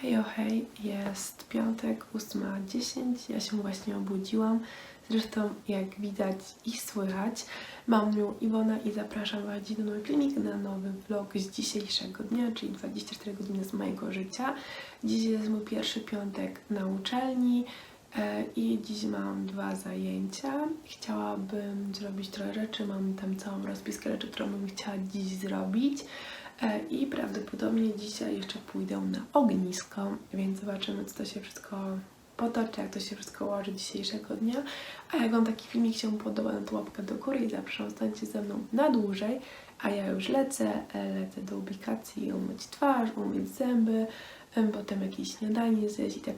Hejo hej, jest piątek, 8.10, ja się właśnie obudziłam. Zresztą jak widać i słychać, mam ją Iwona i zapraszam Was na mój filmik, na nowy vlog z dzisiejszego dnia, czyli 24 godziny z mojego życia. Dziś jest mój pierwszy piątek na uczelni e, i dziś mam dwa zajęcia. Chciałabym zrobić trochę rzeczy, mam tam całą rozpiskę rzeczy, którą bym chciała dziś zrobić. E, I prawdopodobnie dzisiaj jeszcze pójdę na ognisko, więc zobaczymy, co to się wszystko potoczy, jak to się wszystko ułoży dzisiejszego dnia. A jak Wam taki filmik się podoba, no to łapkę do góry i zapraszam, zostańcie ze mną na dłużej. A ja już lecę, e, lecę do ubikacji, umyć twarz, umyć zęby, em, potem jakieś śniadanie zjeść i tak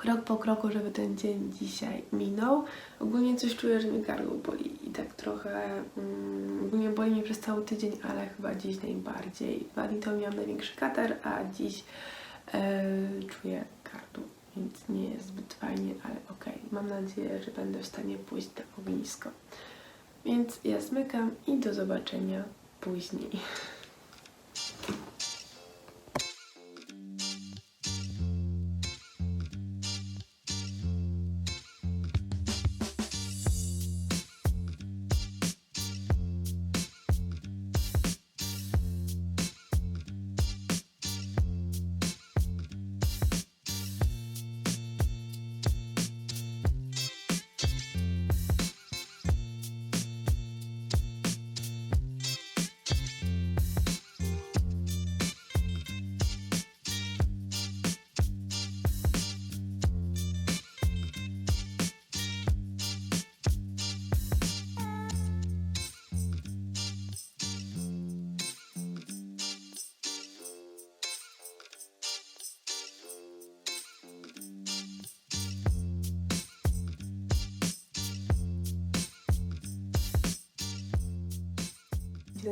krok po kroku, żeby ten dzień dzisiaj minął. Ogólnie coś czuję, że mnie gardło boli i tak trochę mm, ogólnie boli mnie przez cały tydzień, ale chyba dziś najbardziej. Dwa dni temu miałam największy katar, a dziś e, czuję gardło, więc nie jest zbyt fajnie, ale okej. Mam nadzieję, że będę w stanie pójść na ognisko. Więc ja zmykam i do zobaczenia później.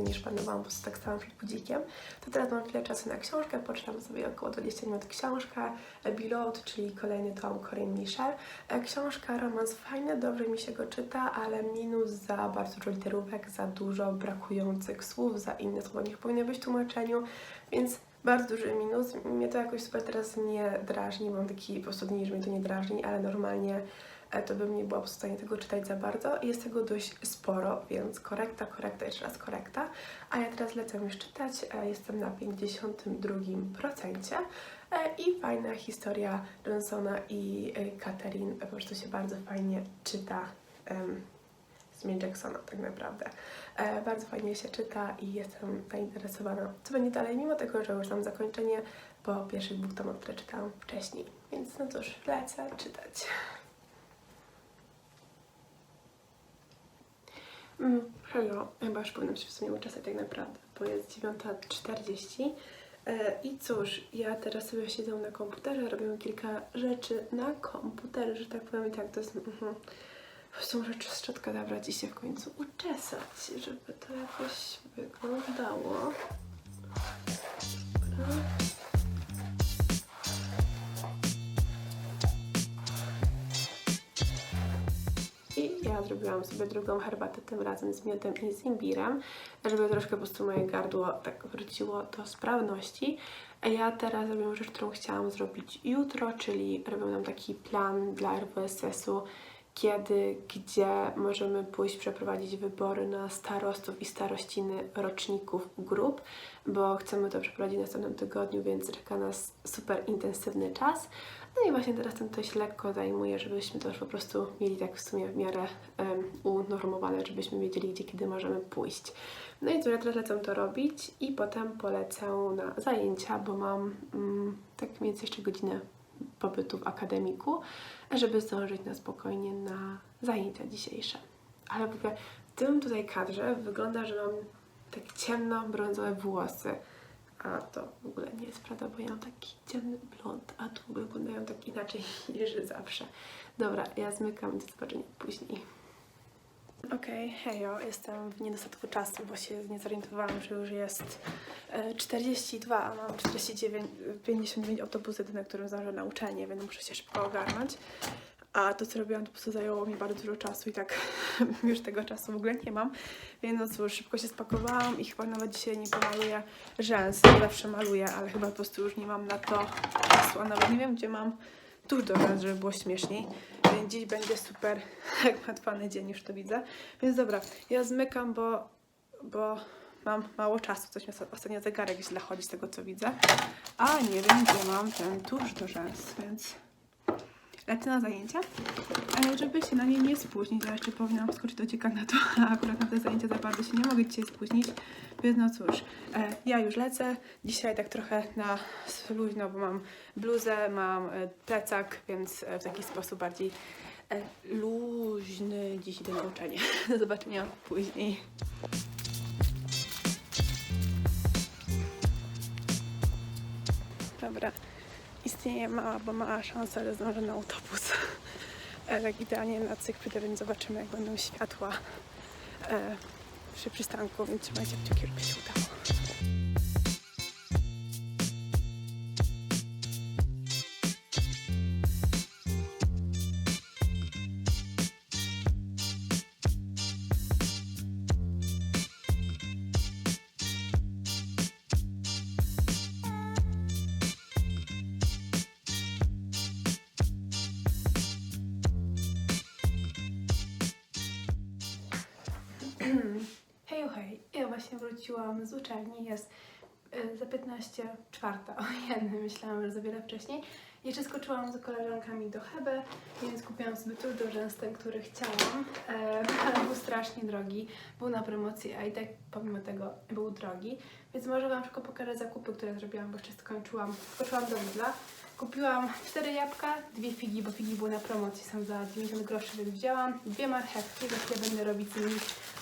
Niż planowałam, po prostu tak stałam przed budzikiem. To teraz mam chwilę czasu na książkę, poczytam sobie około 20 minut książkę Below, czyli kolejny tom Corinne Michel. E, Książka, romans fajny, dobrze mi się go czyta, ale minus za bardzo dużo literówek, za dużo brakujących słów, za inne słowa niech powinny być w tłumaczeniu, więc bardzo duży minus. Mnie to jakoś super teraz nie drażni, mam taki po prostu dni, że mnie to nie drażni, ale normalnie e, to bym nie była w stanie tego czytać za bardzo. Jest tego dość sporo, więc korekta, korekta, jeszcze raz korekta. A ja teraz lecę już czytać. E, Jestem na 52% E, i fajna historia Johnsona i e, Catherine. Po prostu się bardzo fajnie czyta. z Mill Jacksona tak naprawdę. E, bardzo fajnie się czyta i jestem zainteresowana, co będzie dalej, mimo tego, że już mam zakończenie po pierwszych dwóch tomach, które czytałam wcześniej. Więc no cóż, lecę czytać. Mm, Hello, chyba już powinnam się w sumie uczesać tak naprawdę, bo jest 9.40 e, i cóż, ja teraz sobie siedzę na komputerze, robię kilka rzeczy na komputerze, że tak powiem i tak to jest... Po prostu muszę szczotkę zabrać i się w końcu uczesać, żeby to jakoś wyglądało. Dobra. Zrobiłam sobie drugą herbatę, tym razem z miodem i z imbirem, żeby troszkę po prostu moje gardło tak wróciło do sprawności. A ja teraz robię rzecz, którą chciałam zrobić jutro, czyli robię nam taki plan dla RWSS-u, kiedy, gdzie możemy pójść przeprowadzić wybory na starostów i starościny roczników grup, bo chcemy to przeprowadzić w następnym tygodniu, więc czeka nas super intensywny czas. No i właśnie teraz tym to się lekko zajmuje, żebyśmy to już po prostu mieli tak w sumie w miarę um, unormowane, żebyśmy wiedzieli, gdzie, kiedy możemy pójść. No i teraz lecę to robić i potem polecę na zajęcia, bo mam mm, tak mniej więcej jeszcze godzinę pobytu w akademiku, żeby zdążyć na spokojnie na zajęcia dzisiejsze. Ale ogóle w tym tutaj kadrze wygląda, że mam tak ciemno-brązowe włosy. A to w ogóle nie jest prawda, bo ja mam taki ciemny blond, a tu wyglądają tak inaczej niż zawsze. Dobra, ja zmykam do zobaczenia później. Okej, hejo, jestem w niedostatku czasu, bo się nie zorientowałam, że już jest e, 42, a mam 49, 59 autobusy, na którym zdążę na uczelnię, więc muszę się szybko ogarnąć. a to, co robiłam, to po prostu zajęło mi bardzo dużo czasu i tak już tego czasu w ogóle nie mam. Więc no cóż, szybko się spakowałam i chyba nawet dzisiaj nie pomaluję rzęs. Zawsze maluję, ale chyba po prostu już nie mam na to czasu, a nawet nie wiem, gdzie mam tuż do rzęs, żeby było śmieszniej. Więc dziś będzie super gmatwany dzień, już to widzę. Więc dobra, ja zmykam, bo, bo mam mało czasu. Coś mi osta- ostatnio zegarek źle chodzi z tego, co widzę. A nie wiem, gdzie mam ten tuż do rzęs, więc lecę na zajęcia, e, żeby się na nie nie spóźnić. Ja jeszcze powinnam skoczyć do dziekanatu, a akurat na te zajęcia za bardzo się nie mogę dzisiaj spóźnić. Więc no cóż, e, ja już lecę. Dzisiaj tak trochę na luźno, bo mam bluzę, mam e, plecak, więc w taki sposób bardziej luźny dziś idę na uczenie. Do zobaczenia później. Dobra, istnieje mała, bo mała szansa, że zdążę na autobus. E, tak idealnie na cykl, więc zobaczymy, jak będą światła e, przy przystanku, więc trzymajcie kciuki, żeby się udało. Wróciłam z uczelni, jest y, za 15 czwarta, o jednym myślałam, że za wiele wcześniej. Jeszcze skoczyłam z koleżankami do Hebe, więc kupiłam sobie tuż do rzęs ten, który chciałam, e, ale był strasznie drogi, był na promocji, a i tak pomimo tego był drogi, więc może Wam tylko pokażę zakupy, które zrobiłam, bo jeszcze skończyłam, skoczyłam do Lidla. Kupiłam cztery jabłka, dwie figi, bo figi były na promocji, są za 90 groszy, więc wzięłam. Dwie marchewki, za chwilę będę robić z nimi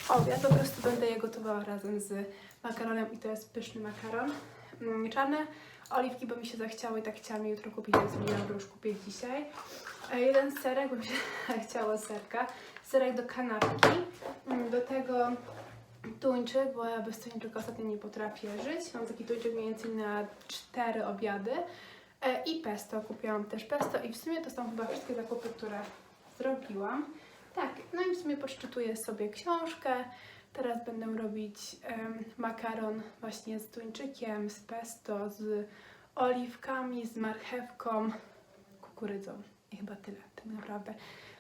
obiad. Po prostu będę je gotowała razem z makaronem i to jest pyszny makaron. Mm, Czarne oliwki, bo mi się zachciało i tak chciałam jutro kupić, więc że już kupię dzisiaj. E, Jeden serek, bo mi się chciało serka. Serek do kanapki. Mm, Do tego tuńczyk, bo ja bez tuńczyka ostatnio nie potrafię żyć. Mam taki tuńczyk mniej więcej na cztery obiady. E, I pesto, kupiłam też pesto i w sumie to są chyba wszystkie zakupy, które zrobiłam. Tak, no i w sumie podszczytuję sobie książkę. Teraz będę robić em, makaron właśnie z tuńczykiem, z pesto, z oliwkami, z marchewką, kukurydzą. I chyba tyle, tak naprawdę.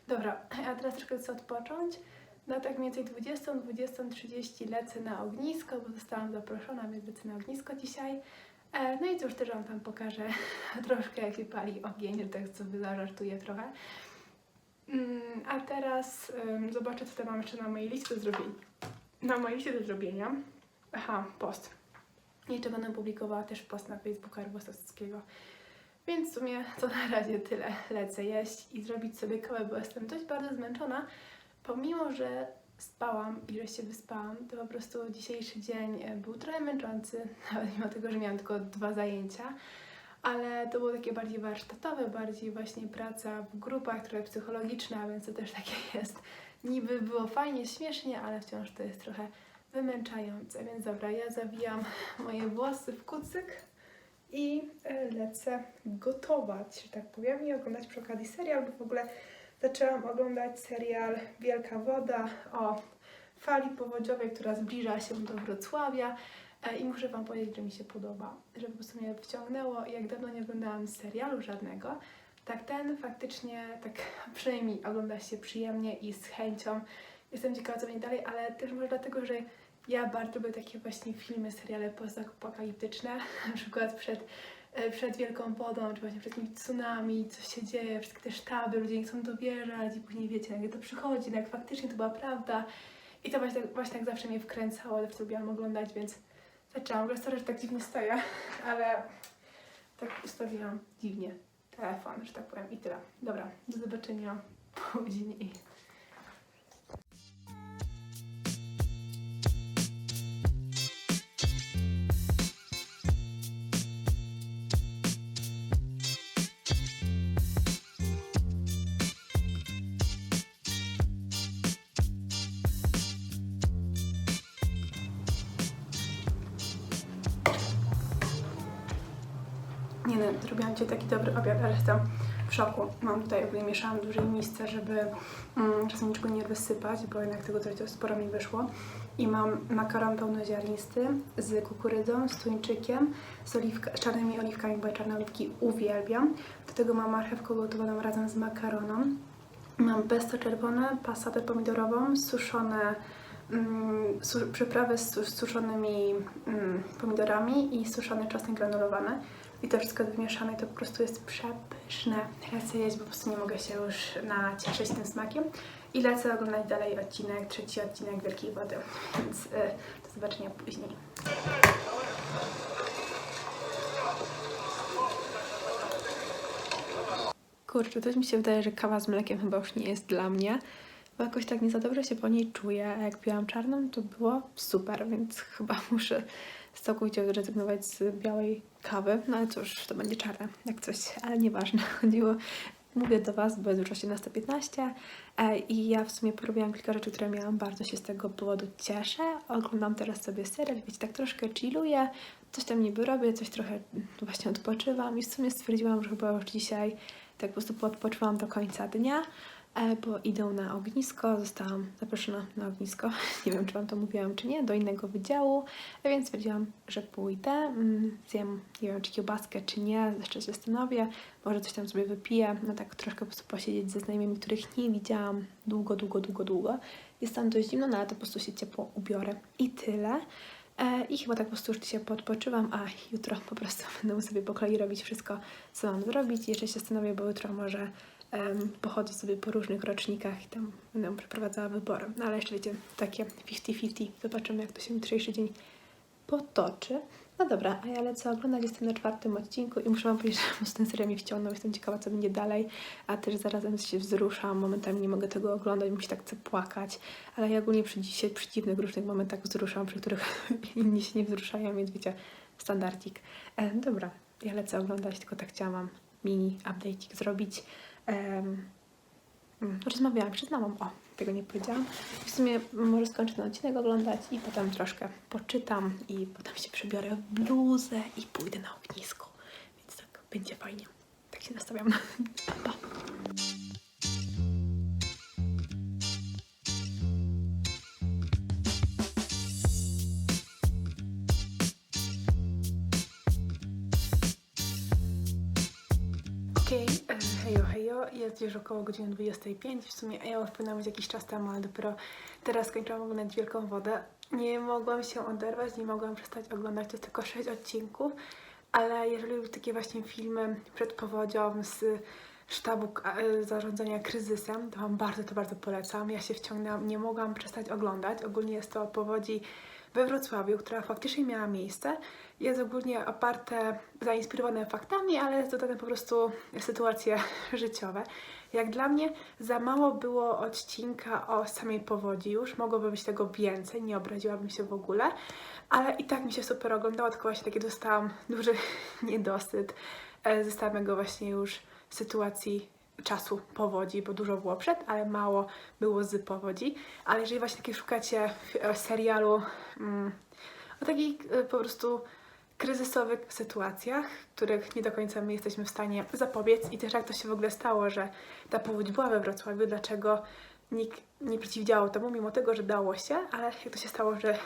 Dobra, a teraz troszkę chcę odpocząć. Na tak mniej więcej 20, 20.30 lecę na ognisko, bo zostałam zaproszona, więc lecę na ognisko dzisiaj. E, No i cóż, też Wam tam pokażę troszkę, jak się pali ogień, że tak sobie zażartuję trochę. Mm, A teraz zobaczę, co tam mam jeszcze na mojej liście do zrobienia. Na mojej liście do zrobienia. Aha, post. Jeszcze będę publikowała też post na Facebooka Arbostowskiego. Więc w sumie to na razie tyle. Lecę jeść i zrobić sobie kawę, bo jestem dość bardzo zmęczona. Pomimo, że spałam i że się wyspałam, to po prostu dzisiejszy dzień e, był trochę męczący, nawet mimo tego, że miałam tylko dwa zajęcia ale to było takie bardziej warsztatowe, bardziej właśnie praca w grupach, trochę psychologiczna, więc to też takie jest. Niby było fajnie, śmiesznie, ale wciąż to jest trochę wymęczające. Więc dobra, ja zawijam moje włosy w kucyk i e, lecę gotować, że tak powiem, i oglądać przy okazji serial, bo w ogóle zaczęłam oglądać serial Wielka Woda o fali powodziowej, która zbliża się do Wrocławia. E, I muszę Wam powiedzieć, że mi się podoba, że po prostu mnie wciągnęło jak dawno nie oglądałam serialu żadnego, tak ten faktycznie, tak przynajmniej ogląda się przyjemnie i z chęcią. Jestem ciekawa, co będzie dalej, ale też może dlatego, że ja bardzo lubię takie właśnie filmy, seriale postapokaliptyczne, na przykład przed, przed Wielką Wodą, czy właśnie przed jakimś tsunami, coś się dzieje, wszystkie te sztaby, ludzie nie chcą dowierzać i później wiecie, nagle to przychodzi, jak faktycznie to była prawda. I to właśnie, tak- właśnie tak zawsze mnie wkręcało, zawsze lubiłam oglądać, więc zaczęłam. Że sorry, że tak dziwnie stoję, ale tak ustawiłam dziwnie telefon, że tak powiem i tyle. Dobra, do zobaczenia później. Nie wiem, zrobiłam Ci taki dobry obiad, ale jestem w szoku. Mam tutaj ogólnie mieszałam dużej misce, żeby mm, czasem niczego nie wysypać, bo jednak tego coś sporo mi wyszło. I mam makaron pełnoziarnisty z kukurydzą, z tuńczykiem, z, oliwka, z czarnymi oliwkami, bo ja czarne oliwki uwielbiam. Do tego mam marchewkę gotowaną razem z makaroną. Mam pesto czerwone, pasatę pomidorową, suszone mm, su, przyprawy z suszonymi mm, pomidorami i suszony czosnek granulowany. I to wszystko wymieszane to po prostu jest przepyszne. Lecę jeść, bo po prostu nie mogę się już nacieszyć tym smakiem. I lecę oglądać dalej odcinek, trzeci odcinek Wielkiej Wody. Więc y, do zobaczenia później. Kurczę, coś mi się wydaje, że kawa z mlekiem chyba już nie jest dla mnie, bo jakoś tak nie za dobrze się po niej czuję, a jak piłam czarną, to było super, więc chyba muszę całkowicie zrezygnować z białej kawy, no ale cóż, to będzie czarne, jak coś, ale nieważne, chodziło, mówię do Was, bo jest już 18.15 e, i ja w sumie porobiłam kilka rzeczy, które miałam, bardzo się z tego powodu cieszę, oglądam teraz sobie serial, wiecie, tak troszkę chilluję, coś tam niby robię, coś trochę właśnie odpoczywam i w sumie stwierdziłam, że chyba już dzisiaj tak po prostu podpoczywałam do końca dnia, bo idę na ognisko, zostałam zaproszona na ognisko, nie wiem czy Wam to mówiłam czy nie, do innego wydziału, więc stwierdziłam, że pójdę, mm, zjem, nie wiem czy kiełbaskę czy nie, jeszcze się zastanowię, może coś tam sobie wypiję, no tak troszkę po prostu posiedzieć ze znajomymi, których nie widziałam długo, długo, długo, długo. Jest tam dość zimno, no ale to po prostu się ciepło ubiorę i tyle. E, I chyba tak po prostu już dzisiaj podpoczywam, a jutro po prostu będę sobie po kolei robić wszystko, co mam zrobić. Jeszcze się zastanowię, bo jutro może em, pochodzę sobie po różnych rocznikach i tam będę przeprowadzała wybory. No ale jeszcze wiecie, takie 50-50. Zobaczymy, jak to się jutrzejszy dzień potoczy. No dobra, a ja lecę oglądać, jestem na czwartym odcinku i muszę Wam powiedzieć, że ten serial mnie wciągnął, jestem ciekawa, co będzie dalej, a też zarazem się wzruszam, momentami nie mogę tego oglądać, mi się tak chce płakać, ale ja ogólnie przy, się przy dziwnych różnych momentach wzruszam, przy których inni się nie wzruszają, więc wiecie, standardzik. E, dobra, ja lecę oglądać, tylko tak chciałam mini update'ik zrobić. Mm, Rozmawiałam z mamą, o, tego nie powiedziałam. W sumie może skończę ten odcinek oglądać i potem troszkę poczytam i potem się przebiorę w bluzę i pójdę na ognisko. Więc tak, będzie fajnie. Tak się nastawiam. Pa, pa. Jest około godziny 25. W sumie ja już powinna być jakiś czas temu, ale dopiero teraz skończyłam oglądać Wielką Wodę. Nie mogłam się oderwać, nie mogłam przestać oglądać. To jest tylko 6 odcinków, ale jeżeli lubisz takie właśnie filmy przed powodzią z sztabu e, zarządzania kryzysem, to Wam bardzo to bardzo polecam. Ja się wciągnęłam, nie mogłam przestać oglądać. Ogólnie jest to powodzi we Wrocławiu, która faktycznie miała miejsce. Jest ogólnie oparte, zainspirowane faktami, ale dodane po prostu sytuacje życiowe. Jak dla mnie za mało było odcinka o samej powodzi już, mogłoby być tego więcej, nie obraziłabym się w ogóle, ale i tak mi się super oglądało, tylko właśnie taki dostałam duży niedosyt e, ze samego właśnie już sytuacji czasu powodzi, bo dużo było przed, ale mało było z powodzi. Ale jeżeli właśnie takie szukacie e, serialu mm, o takich e, po prostu kryzysowych sytuacjach, których nie do końca my jesteśmy w stanie zapobiec i też jak to się w ogóle stało, że ta powódź była we Wrocławiu, dlaczego nikt nie przeciwdziałał temu, mimo tego, że dało się, ale jak to się stało, że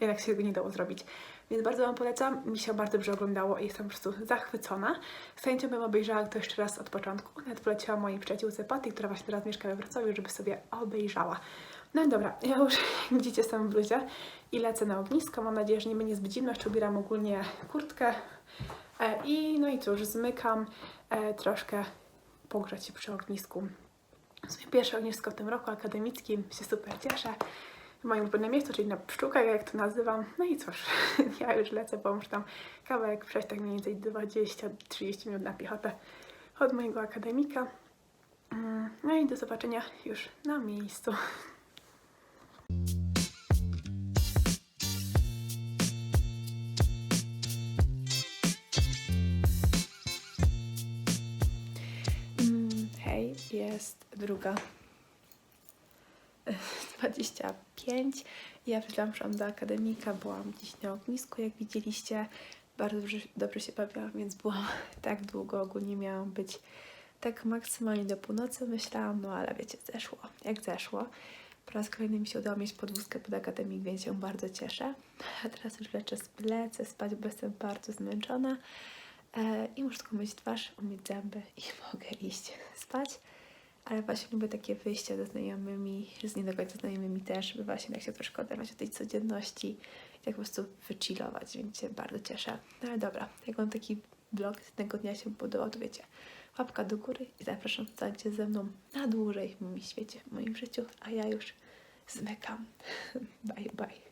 jednak się tego nie dało zrobić. Więc bardzo Wam polecam, mi się bardzo dobrze oglądało i jestem po prostu zachwycona. Z chęcią bym obejrzała to jeszcze raz od początku. Nawet poleciłam mojej przyjaciółce Patty, która właśnie teraz mieszka we Wrocławiu, żeby sobie obejrzała. No i dobra, ja już, widzicie, jestem w bluzie i lecę na ognisko. Mam nadzieję, że nie będzie zbyt zimno, jeszcze ubieram ogólnie kurtkę. E, I no i cóż, zmykam e, troszkę pogrzać się przy ognisku. Sumie pierwsze ognisko w tym roku akademickim, się super cieszę. W moim ulubionym miejscu, czyli na pszczółkach, jak to nazywam. No i cóż, ja już lecę, bo muszę tam kawałek przejść, tak mniej więcej 20-30 minut na piechotę od mojego akademika. Mm, No i do zobaczenia już na miejscu. jest druga. 25. Ja przed chwilą szłam do akademika, byłam dziś na ognisku, jak widzieliście. bardzo dobrze, dobrze się bawiłam, więc byłam tak długo, ogólnie miałam być tak maksymalnie do północy, myślałam, no ale wiecie, zeszło, jak zeszło. Po raz kolejny mi się udało mieć podwózkę pod akademik, więc się bardzo cieszę. A teraz już lecę, lecę spać, bo jestem bardzo zmęczona. E, I muszę tylko myć twarz, umyć zęby i mogę iść spać. Ale właśnie lubię takie wyjścia ze znajomymi, z nie do końca znajomymi też, żeby właśnie tak się troszkę oderwać od tej codzienności i tak po prostu wychillować, więc się bardzo cieszę. No ale dobra, jak mam taki vlog z jednego dnia się podobał, to wiecie, łapka do góry i zapraszam, zostańcie ze mną na dłużej w moim świecie, w moim życiu, a ja już zmykam. Bye, bye.